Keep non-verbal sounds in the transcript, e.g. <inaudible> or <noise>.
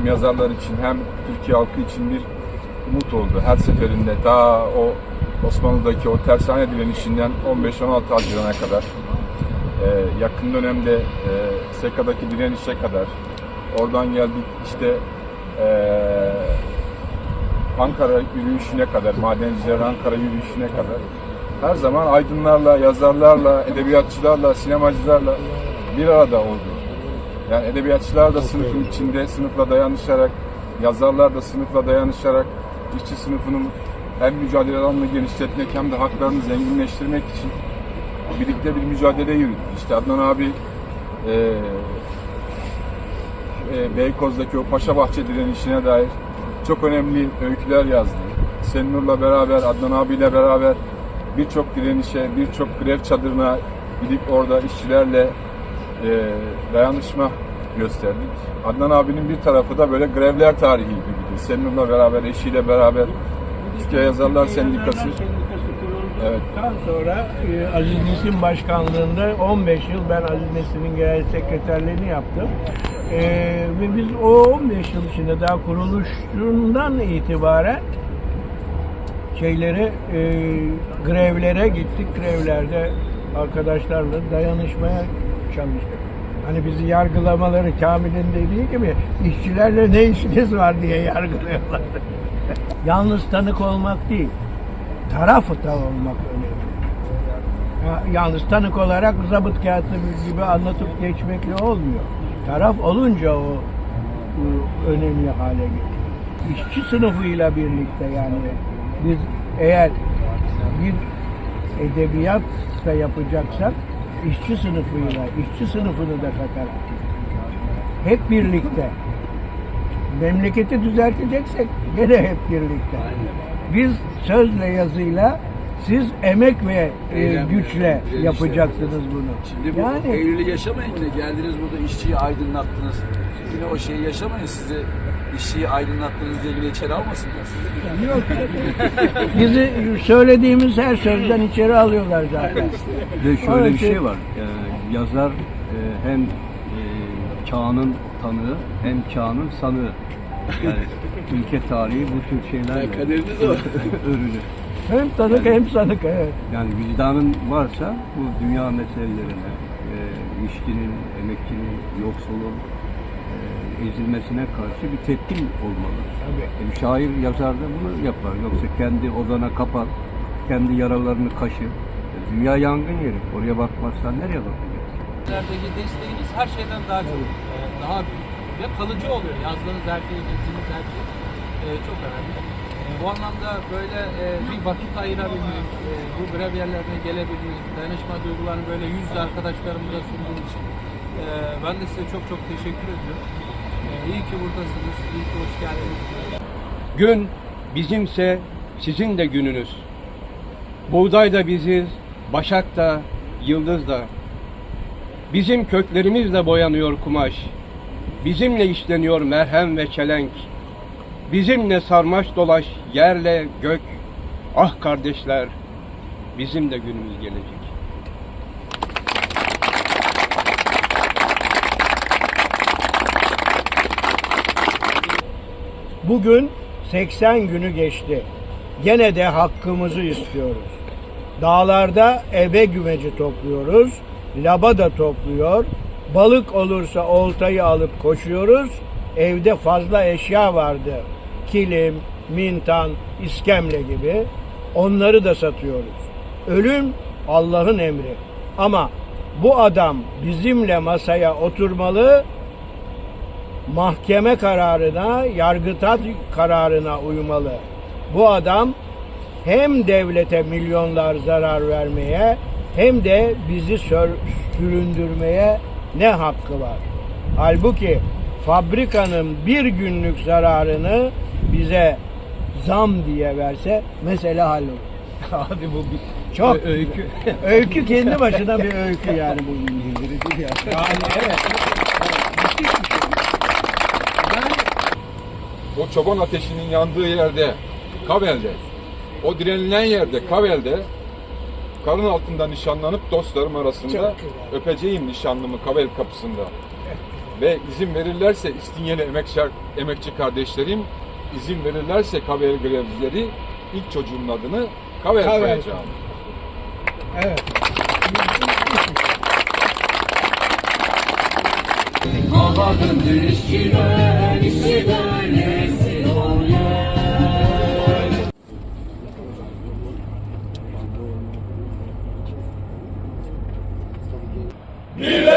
hem yazarlar için hem Türkiye halkı için bir umut oldu. Her seferinde daha o Osmanlı'daki o tersane direnişinden 15-16 Haziran'a kadar e, yakın dönemde e, SEKA'daki direnişe kadar oradan geldik işte e, Ankara yürüyüşüne kadar, madencilerin Ankara yürüyüşüne kadar her zaman aydınlarla, yazarlarla, edebiyatçılarla, sinemacılarla bir arada oldu. Yani edebiyatçılar da sınıfın içinde sınıfla dayanışarak, yazarlar da sınıfla dayanışarak işçi sınıfının hem mücadele alanını genişletmek hem de haklarını zenginleştirmek için birlikte bir mücadele yürüdü. İşte Adnan abi e, e, Beykoz'daki o Paşa Bahçe direnişine dair çok önemli öyküler yazdı. Senur'la beraber, Adnan abiyle beraber birçok direnişe, birçok grev çadırına gidip orada işçilerle e, dayanışma gösterdik. Adnan abinin bir tarafı da böyle grevler tarihi gibiydi. Senur'la beraber, eşiyle beraber Türkiye Yazarlar Sendikası Evet. Daha sonra e, Aziz Nesin başkanlığında 15 yıl ben Aziz Nesin'in genel sekreterliğini yaptım. E, ve biz o 15 yıl içinde daha kuruluşundan itibaren şeylere e, grevlere gittik. Grevlerde arkadaşlarla dayanışmaya çalıştık. Hani bizi yargılamaları Kamil'in dediği gibi işçilerle ne işiniz var diye yargılıyorlar. <laughs> Yalnız tanık olmak değil, tarafı da olmak önemli. Ya, yalnız tanık olarak zabıt kağıtı gibi anlatıp geçmekle olmuyor. Taraf olunca o bu önemli hale geliyor. İşçi sınıfıyla birlikte yani biz eğer bir edebiyat da yapacaksak işçi sınıfıyla, işçi sınıfını da katarak hep birlikte memleketi düzelteceksek gene hep birlikte. Biz sözle yazıyla siz emek ve e, güçle yapacaksınız bunu. Şimdi bu yani Eylül'ü yaşamayın yine. Geldiniz burada işçiyi aydınlattınız. Yine o şeyi yaşamayın. Sizi işçiyi aydınlattığınız diye yine içeri almasınlar. yok. <laughs> Bizi söylediğimiz her sözden içeri alıyorlar zaten. Ve şöyle Öyle bir şey- şey var. Ee, yazar e, hem e, çağının tanığı hem çağının sanığı. Yani <laughs> ülke tarihi bu tür şeyler Ya kaderiniz o. <laughs> örülür. Hem tanık hem sanık. Evet. Yani vicdanın varsa bu dünya meselelerine, e, işçinin, emekçinin, yoksulun ezilmesine karşı bir tepkin olmalı. Tabii. E, şair, yazar da bunu yapar. Yoksa kendi odana kapan, kendi yaralarını kaşı. E, dünya yangın yeri. Oraya bakmazsan nereye bakacaksın? Desteğiniz her şeyden daha çok, e, daha büyük ve kalıcı oluyor. Yazdığınız her şey, çizdiğiniz her şey e, çok önemli. E, bu anlamda böyle e, bir vakit ayırabilmek, e, bu grev yerlerine gelebilmek, dayanışma duygularını böyle yüzle arkadaşlarımıza sunduğum için e, ben de size çok çok teşekkür ediyorum. E, iyi ki buradasınız, iyi ki hoş geldiniz. Gün bizimse sizin de gününüz. Buğday da biziz, başak da, yıldız da. Bizim köklerimizle boyanıyor kumaş. Bizimle işleniyor merhem ve çelenk. Bizimle sarmaş dolaş yerle gök. Ah kardeşler, bizim de günümüz gelecek. Bugün 80 günü geçti. Gene de hakkımızı istiyoruz. Dağlarda ebe gümeci topluyoruz. Laba da topluyor. Balık olursa oltayı alıp koşuyoruz. Evde fazla eşya vardı. Kilim, mintan, iskemle gibi. Onları da satıyoruz. Ölüm Allah'ın emri. Ama bu adam bizimle masaya oturmalı, mahkeme kararına, yargıtaç kararına uymalı. Bu adam hem devlete milyonlar zarar vermeye hem de bizi süründürmeye ne hakkı var? Halbuki fabrikanın bir günlük zararını bize zam diye verse mesele hallolur. <laughs> Abi bu bir Çok öykü. öykü kendi başına bir öykü yani bu. <laughs> Yani evet. O çoban ateşinin yandığı yerde, Kavel'de, o direnilen yerde, Kavel'de karın altında nişanlanıp dostlarım arasında öpeceğim nişanlımı Kavel kapısında. ve izin verirlerse İstinye'li emekçi, emekçi kardeşlerim izin verirlerse Kaver grevcileri ilk çocuğumun adını Kaver Kaver. koyacağım. Evet. Havadındır işçiler, işçiler nesin oluyor? Bir